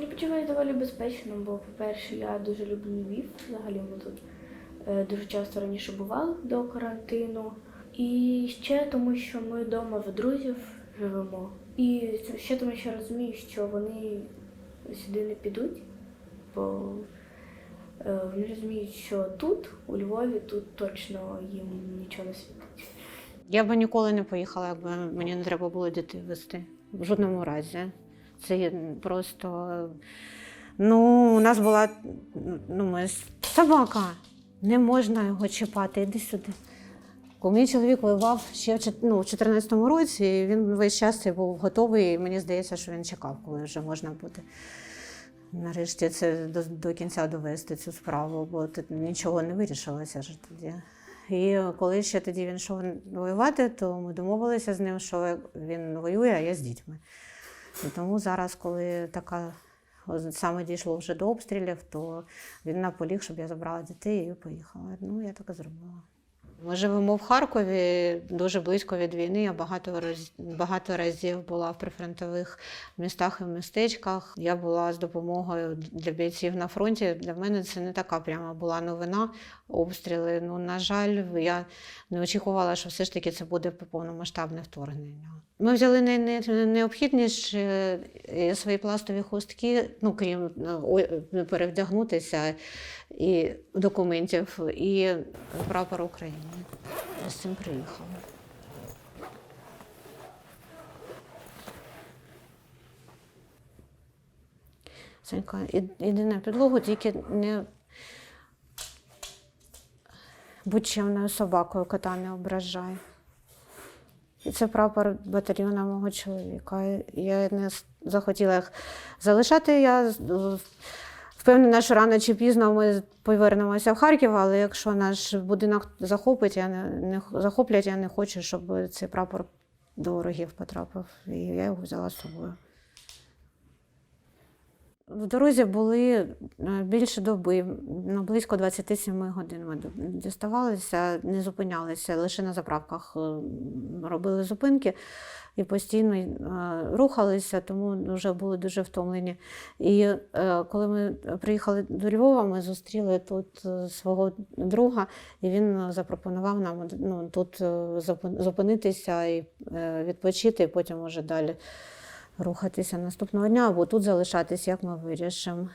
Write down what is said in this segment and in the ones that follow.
Я почуваюся доволі безпечно, бо, по-перше, я дуже люблю Львів. Взагалі ми тут е, дуже часто раніше бували до карантину. І ще тому, що ми вдома в друзів живемо. І ще тому, що розумію, що вони сюди не підуть, бо е, вони розуміють, що тут, у Львові, тут точно їм нічого не світить. Я би ніколи не поїхала, якби мені не треба було дітей вести. В жодному разі. Це просто. Ну, у нас була ну, ми, собака. Не можна його чіпати, іди сюди. Мій чоловік воював ще в чот- ну, році, і він весь час був готовий, і мені здається, що він чекав, коли вже можна буде. Нарешті це до, до кінця довести цю справу, бо тут нічого не вирішилося ж тоді. І коли ще тоді він йшов воювати, то ми домовилися з ним, що він воює, а я з дітьми. Тому зараз, коли така саме дійшло вже до обстрілів, то він наполіг, щоб я забрала дітей і поїхала. Ну, я так і зробила. Ми живемо в Харкові дуже близько від війни. Я багато раз, багато разів була в прифронтових містах і містечках. Я була з допомогою для бійців на фронті. Для мене це не така пряма була новина. Обстріли. Ну, на жаль, я не очікувала, що все ж таки це буде повномасштабне вторгнення. Ми взяли не, не, необхідніше е, свої пластові хустки, ну крім е, перевдягнутися і документів, і прапор України. Я з цим приїхала. Санька, іди на підлогу, тільки не будь чимною собакою кота не ображай. І це прапор батальйона мого чоловіка. Я не захотіла їх залишати. Я впевнена, що рано чи пізно ми повернемося в Харків, але якщо наш будинок захопить, я не, не захоплять, я не хочу, щоб цей прапор до ворогів потрапив. І я його взяла з собою. В дорозі були е, більше доби, ну, близько 27 годин ми діставалися, не зупинялися, лише на заправках е, робили зупинки і постійно е, рухалися, тому вже були дуже втомлені. І коли ми приїхали до Львова, ми зустріли тут свого друга, і він запропонував нам ну, тут зупинитися і відпочити, і потім уже далі рухатися наступного дня або тут залишатись, як ми вирішимо.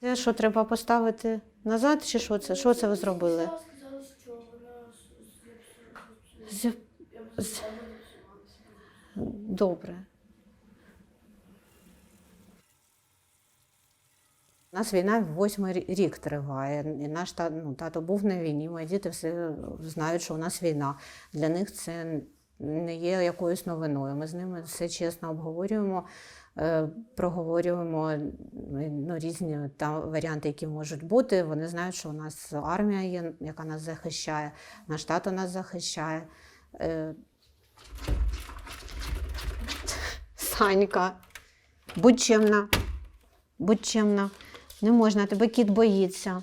Це що треба поставити назад, чи що це? Що це ви зробили? З- з- Добре. У нас війна восьмий рік триває. І наш та, ну, тато був на війні. Мої діти всі знають, що у нас війна. Для них це не є якоюсь новиною. Ми з ними все чесно обговорюємо, е, проговорюємо ну, різні там варіанти, які можуть бути. Вони знають, що у нас армія є, яка нас захищає, наш тато нас захищає. Е, Санька, будь чемна, будь чемна. Не можна, тебе кіт боїться.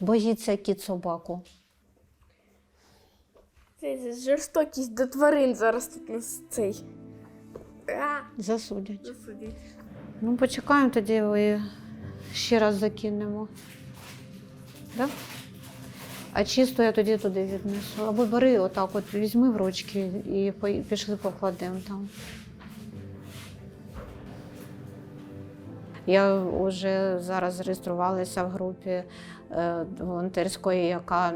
Боїться кіт собаку. Це жорстокість до тварин зараз тут нас цей. А, Засудять. засудять. Ну, почекаємо тоді і ще раз закинемо. Да? А чисто я тоді туди віднесу. Або бери отак, от візьми в ручки і пої- пішли покладемо там. Я вже зараз зареєструвалася в групі е, волонтерської, яка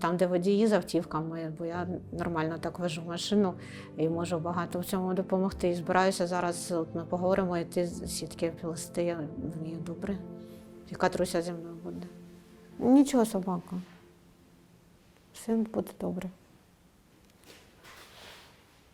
там, де водії з автівками, бо я нормально так вожу машину і можу багато в цьому допомогти. І збираюся зараз, от ми поговоримо, йти сітки плести. Я вмію добре. Яка труся зі мною буде. Нічого, собака. Все буде добре.